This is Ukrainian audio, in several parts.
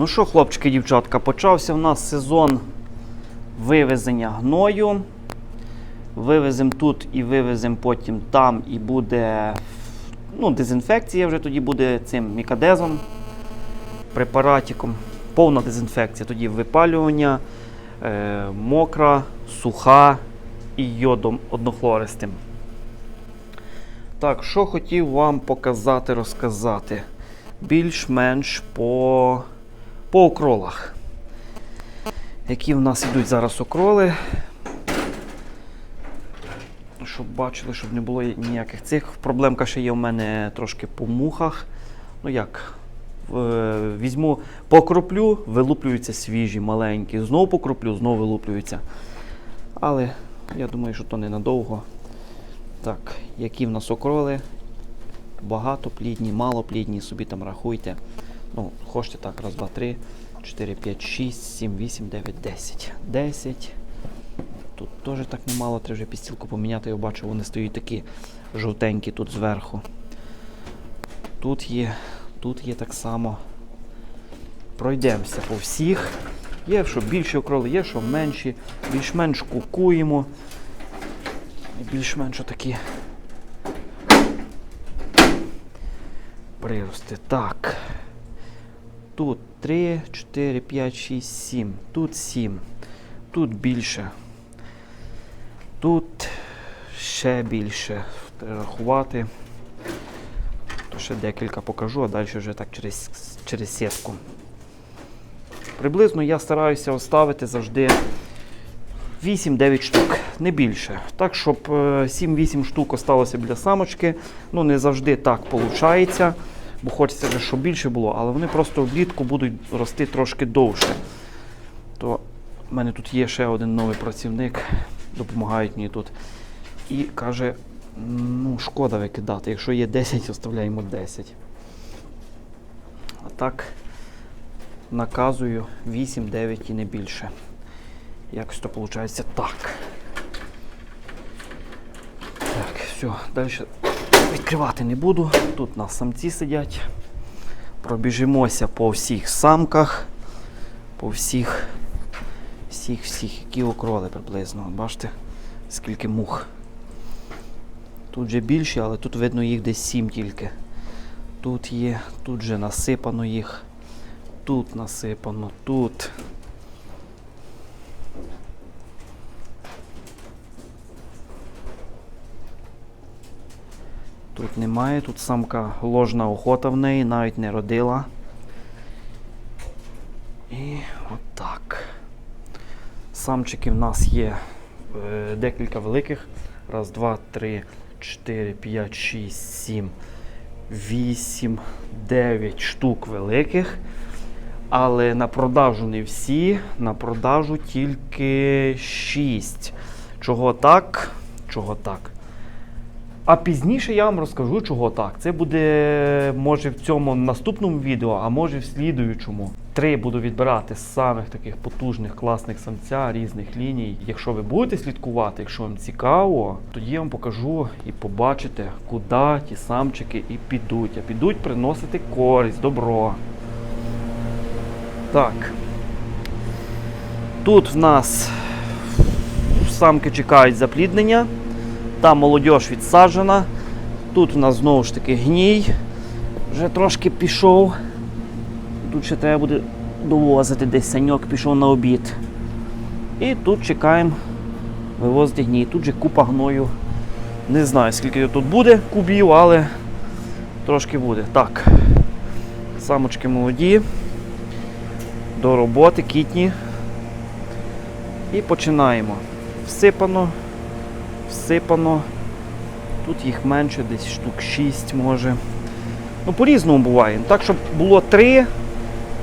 Ну що, хлопчики, дівчатка, почався в нас сезон вивезення гною. Вивеземо тут і вивеземо потім там, і буде ну, дезінфекція вже тоді буде цим мікадезом, препаратиком. Повна дезінфекція. Тоді випалювання, е, мокра, суха і йодом однохлористим. Так, що хотів вам показати, розказати. Більш-менш по, по окролах. Які в нас йдуть зараз окроли. Щоб бачили, щоб не було ніяких цих. Проблемка ще є у мене трошки по мухах. Ну як? Е, Візьму, покроплю, вилуплюються свіжі, маленькі. Знову покроплю, знову вилуплюються. Але я думаю, що то ненадовго. Так, які в нас окроли? Багатоплідні, малоплідні, собі там рахуйте. Ну, хочете так, раз, два, три, 4, 5, 6, 7, 8, 9, 10. 10. Тут теж так немало, треба вже підстілку поміняти, я бачу, вони стоять такі жовтенькі тут зверху. Тут є, тут є так само. Пройдемося по всіх. Є, що більші окроли, є, що менші. Більш-менш кукуємо. Більш-менш такі прирости. Так. Тут 3, 4, 5, 6, 7. Тут 7. Тут більше. Тут ще більше. Треба рахувати. То ще декілька покажу, а далі вже так через, через сітку. Приблизно я стараюся оставити завжди 8-9 штук, не більше. Так, щоб е, 7-8 штук осталося для самочки. Ну, не завжди так виходить, бо хочеться, вже, щоб більше було, але вони просто влітку будуть рости трошки довше. То в мене тут є ще один новий працівник, допомагають мені тут. І каже, ну, шкода викидати. Якщо є 10, оставляємо 10. А так наказую 8-9 і не більше. Якось то виходить так. Так, все, далі відкривати не буду. Тут у нас самці сидять. Пробіжимося по всіх самках, по всіх, всіх, всіх, які окроли приблизно. Бачите, скільки мух. Тут же більше, але тут видно їх десь сім тільки. Тут є, тут же насипано їх, тут насипано, тут. Тут немає, тут самка ложна охота в неї, навіть не родила. І отак. Самчики в нас є е, декілька великих. Раз, два, три, чотири, п'ять, шість, сім, вісім, дев'ять штук великих. Але на продажу не всі, на продажу тільки 6. Чого так? Чого так? А пізніше я вам розкажу, чого так. Це буде, може, в цьому наступному відео, а може в слідуючому. Три буду відбирати з самих таких потужних, класних самця різних ліній. Якщо ви будете слідкувати, якщо вам цікаво, тоді я вам покажу і побачите, куди ті самчики і підуть. А підуть приносити користь, добро. Так. Тут в нас самки чекають запліднення. Там молодь відсаджена. Тут в нас знову ж таки гній. Вже трошки пішов. Тут ще треба буде довозити десь саньок, пішов на обід. І тут чекаємо вивозити гній. Тут же купа гною. Не знаю, скільки тут буде кубів, але трошки буде. Так. Самочки молоді. До роботи, кітні. І починаємо. Всипано всипано. Тут їх менше, десь штук 6 може. Ну, по-різному буває. Так, щоб було 3,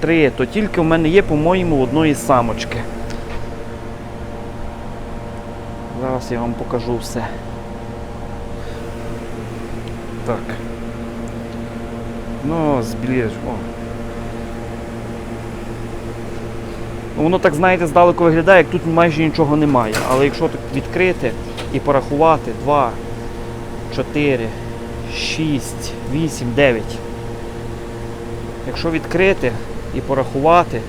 3, то тільки в мене є, по-моєму, одної самочки. Зараз я вам покажу все. Так. Ну, збільш. О. Ну, Воно так, знаєте, здалеку виглядає, як тут майже нічого немає. Але якщо так відкрити і порахувати 2, 4, 6, 8, 9. Якщо відкрити, і порахувати,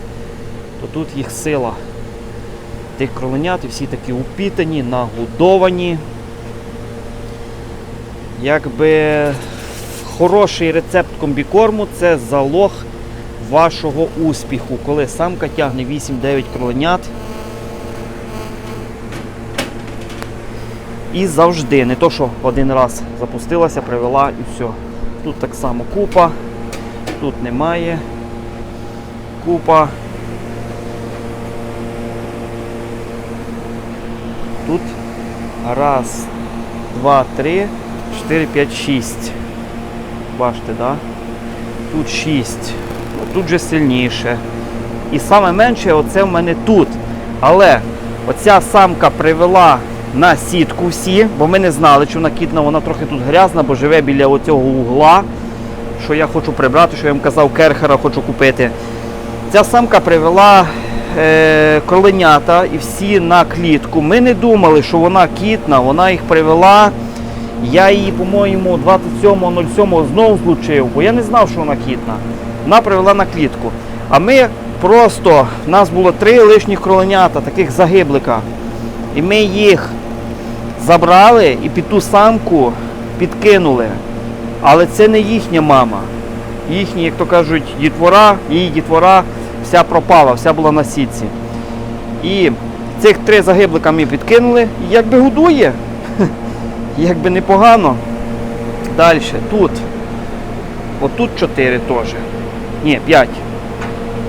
то тут їх сила. Тих кроленят і всі такі упітані, нагодовані. Якби хороший рецепт комбікорму це залог вашого успіху, коли самка тягне 8-9 кроленят. І завжди, не то, що один раз запустилася, привела і все. Тут так само купа, тут немає. Купа. Тут раз, два, три, чотири, п'ять, шість. Бачите, да? Тут шість. Ну, тут же сильніше. І саме менше оце в мене тут. Але оця самка привела на сітку всі, бо ми не знали, чи вона кітна, вона трохи тут грязна, бо живе біля оцього угла, що я хочу прибрати, що я вам казав, керхера хочу купити. Ця самка привела е, кроленята і всі на клітку. Ми не думали, що вона кітна, вона їх привела. Я її, по-моєму, 27.07 знову злучив, бо я не знав, що вона кітна. Вона привела на клітку. А ми просто, в нас було три лишніх кроленята, таких загиблика. І ми їх забрали і під ту самку підкинули. Але це не їхня мама. Їхні, як то кажуть, дітвора, її дітвора вся пропала, вся була на сітці. І цих три загиблика ми підкинули, і якби годує, якби непогано. Далі, тут. Отут чотири теж. Ні, п'ять.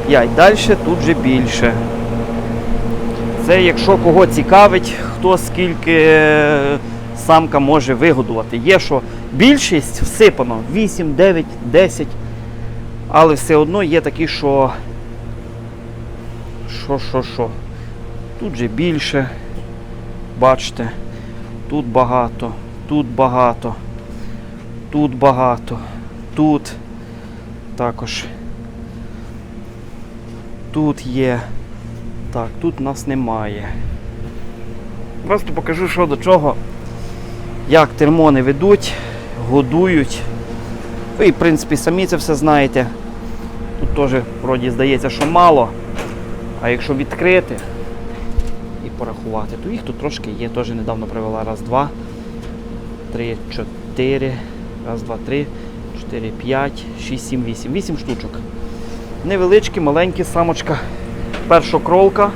П'ять. Далі тут же більше. Це якщо кого цікавить, хто скільки е, самка може вигодувати. Є що більшість всипано 8, 9, 10. Але все одно є такі, що. Що, що, що. Тут же більше. Бачите, тут багато, тут багато, тут багато, тут також. Тут є. Так, тут нас немає. Просто покажу, що до чого, як термони ведуть, годують. Ви, в принципі, самі це все знаєте. Тут теж вроді здається, що мало. А якщо відкрити і порахувати, то їх тут трошки є. Теж недавно привела. Раз, два, три, чотири. Раз, два, три, чотири, п'ять, шість, сім, вісім. Вісім штучок. Невеличкі, маленькі самочка. Першокролка.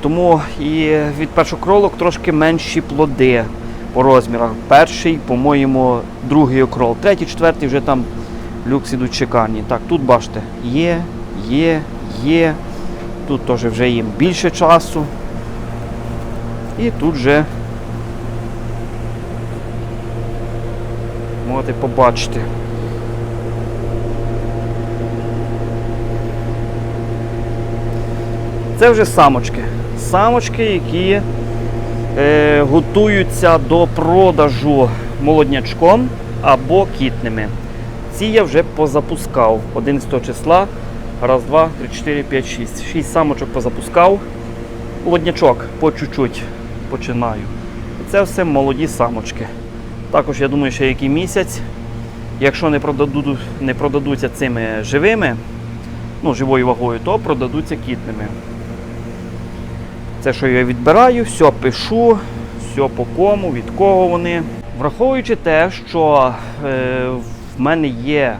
Тому і від першокролок трошки менші плоди по розмірах. Перший, по-моєму, другий окрол. Третій, четвертий вже там люкс ідуть шикарні. Так, тут бачите, є, є, є. Тут теж вже їм більше часу. І тут вже можете побачити. Це вже самочки. Самочки, які е, готуються до продажу молоднячком або кітними. Ці я вже позапускав 11 числа. Раз, два, три, чотири, п'ять, шість. Шість самочок позапускав. Молоднячок по чуть-чуть починаю. Це все молоді самочки. Також, я думаю, ще який місяць, якщо не, продаду, не продадуться цими живими, ну, живою вагою, то продадуться кітними. Це, що я відбираю, все пишу, все по кому, від кого вони. Враховуючи те, що е, в мене є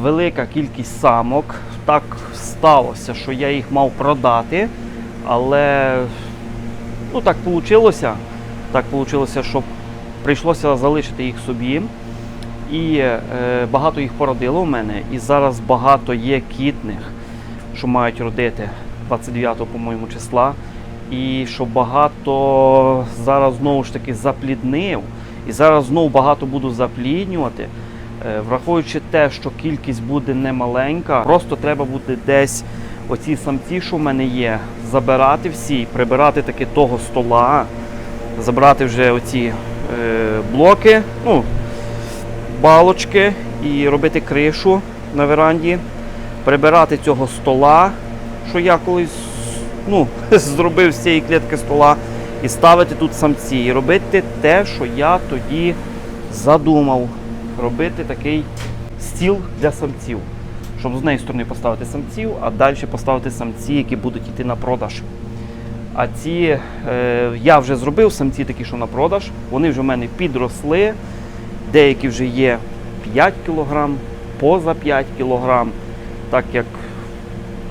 велика кількість самок, так сталося, що я їх мав продати, але ну, так вийшло. Так вийшло, що прийшлося залишити їх собі. І е, багато їх породило в мене, і зараз багато є кітних, що мають родити 29, по-моєму, числа. І що багато зараз знову ж таки запліднив, і зараз знову багато буду запліднювати. Е, Враховуючи те, що кількість буде немаленька, просто треба буде десь оці самці, що в мене є, забирати всі, прибирати таки того стола, забрати вже оці е, блоки, ну, балочки і робити кришу на веранді, прибирати цього стола, що я колись ну, зробив з цієї клітки стола, і ставити тут самці, і робити те, що я тоді задумав. Робити такий стіл для самців. Щоб з однієї сторони поставити самців, а далі поставити самці, які будуть йти на продаж. А ці е, я вже зробив самці такі, що на продаж. Вони вже в мене підросли. Деякі вже є 5 кг, поза 5 кг. Так як,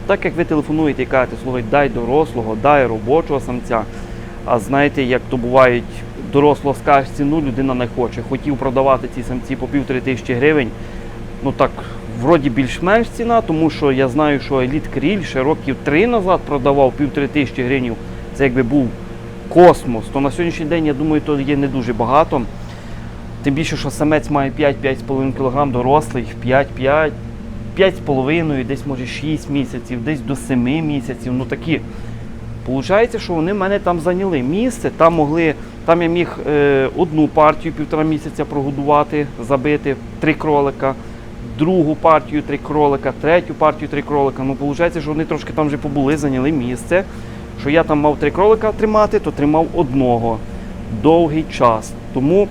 так як ви телефонуєте і кажете, слухай, дай дорослого, дай робочого самця. А знаєте, як то бувають, дорослого скажеш ціну, людина не хоче. Хотів продавати ці самці по півтори тисячі гривень. Ну так, вроді більш-менш ціна, тому що я знаю, що Еліт Кріль ще років три назад продавав півтори тисячі гривень. Це якби був космос. То на сьогоднішній день, я думаю, то є не дуже багато. Тим більше, що самець має 5-5,5 кг, дорослий 5-5, 5,5, десь може 6 місяців, десь до 7 місяців. Ну такі. Получається, що вони мене там зайняли місце. Там могли, там я міг е, одну партію півтора місяця прогодувати, забити три кролика, другу партію три кролика, третю партію три кролика. Ну, виходить, що вони трошки там вже побули, зайняли місце. Що я там мав три кролика тримати, то тримав одного довгий час. Тому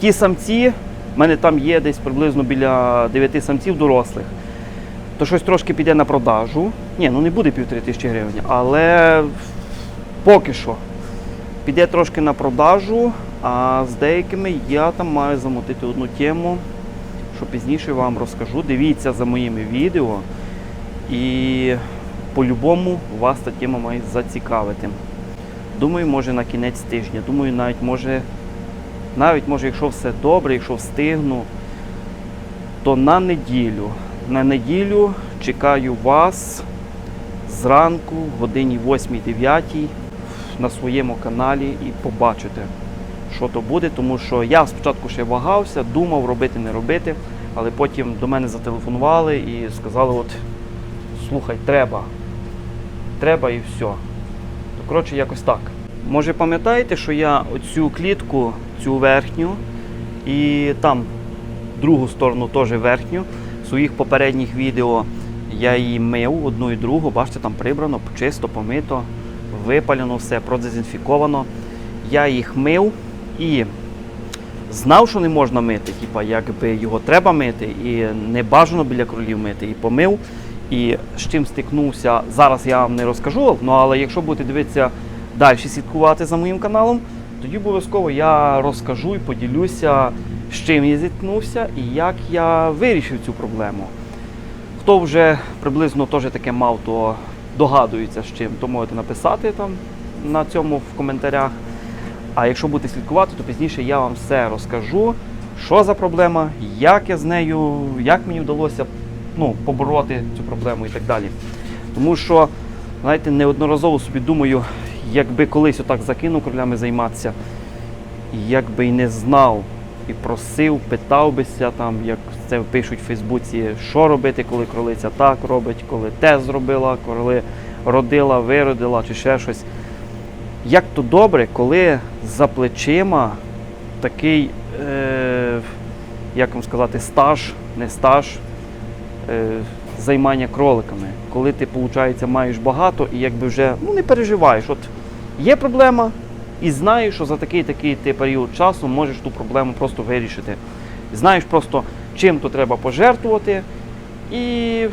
ті самці, в мене там є десь приблизно біля 9 самців дорослих. То щось трошки піде на продажу. Ні, ну не буде півтори тисячі гривень, але поки що піде трошки на продажу, а з деякими я там маю замотити одну тему, що пізніше вам розкажу. Дивіться за моїми відео і по-любому вас та тема має зацікавити. Думаю, може на кінець тижня. Думаю, навіть може, навіть може, якщо все добре, якщо встигну, то на неділю. На неділю чекаю вас зранку, в годині 8-9 на своєму каналі і побачите, що то буде, тому що я спочатку ще вагався, думав робити, не робити, але потім до мене зателефонували і сказали, от слухай, треба. Треба і все. То коротше, якось так. Може пам'ятаєте, що я оцю клітку, цю верхню, і там другу сторону теж верхню. В своїх попередніх відео я її мив одну і другу. Бачите, там прибрано, чисто, помито, випалено все, продезінфіковано. Я їх мив і знав, що не можна мити, типа, якби його треба мити, і не бажано біля кролів мити. І помив. І з чим стикнувся, зараз я вам не розкажу, ну але якщо будете дивитися далі слідкувати за моїм каналом, тоді обов'язково я розкажу і поділюся, з чим я зіткнувся і як я вирішив цю проблему. Хто вже приблизно теж таке мав, то догадується з чим, то можете написати там на цьому в коментарях. А якщо будете слідкувати, то пізніше я вам все розкажу, що за проблема, як я з нею, як мені вдалося ну, побороти цю проблему і так далі. Тому що, знаєте, неодноразово собі думаю, якби колись отак закинув кролями займатися, якби й не знав, і просив, питав бися там, як це пишуть в Фейсбуці, що робити, коли кролиця так робить, коли те зробила, коли родила, виродила чи ще щось. Як то добре, коли за плечима такий, е, як вам сказати, стаж, не стаж, е, займання кроликами. Коли ти, виходить, маєш багато і якби вже ну, не переживаєш. От є проблема, і знаєш, що за такий такий ти період часу можеш ту проблему просто вирішити. Знаєш просто, чим то треба пожертвувати, і,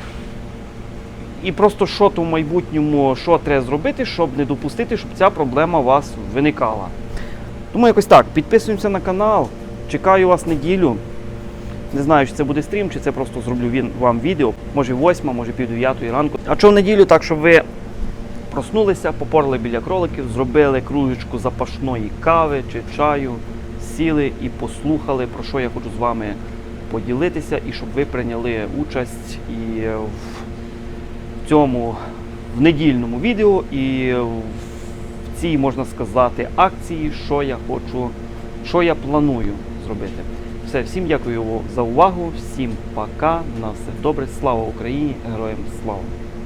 і просто що то в майбутньому, що треба зробити, щоб не допустити, щоб ця проблема у вас виникала. Тому якось так, підписуємося на канал, чекаю вас неділю. Не знаю, чи це буде стрім, чи це просто зроблю він, вам відео. Може восьма, може пів дев'ятої ранку. А що в неділю, так щоб ви проснулися, попорли біля кроликів, зробили кружечку запашної кави чи чаю, сіли і послухали, про що я хочу з вами поділитися, і щоб ви прийняли участь і в цьому в недільному відео, і в цій, можна сказати, акції, що я хочу, що я планую зробити. Все, всім дякую за увагу, всім пока, на все добре, слава Україні, героям слава!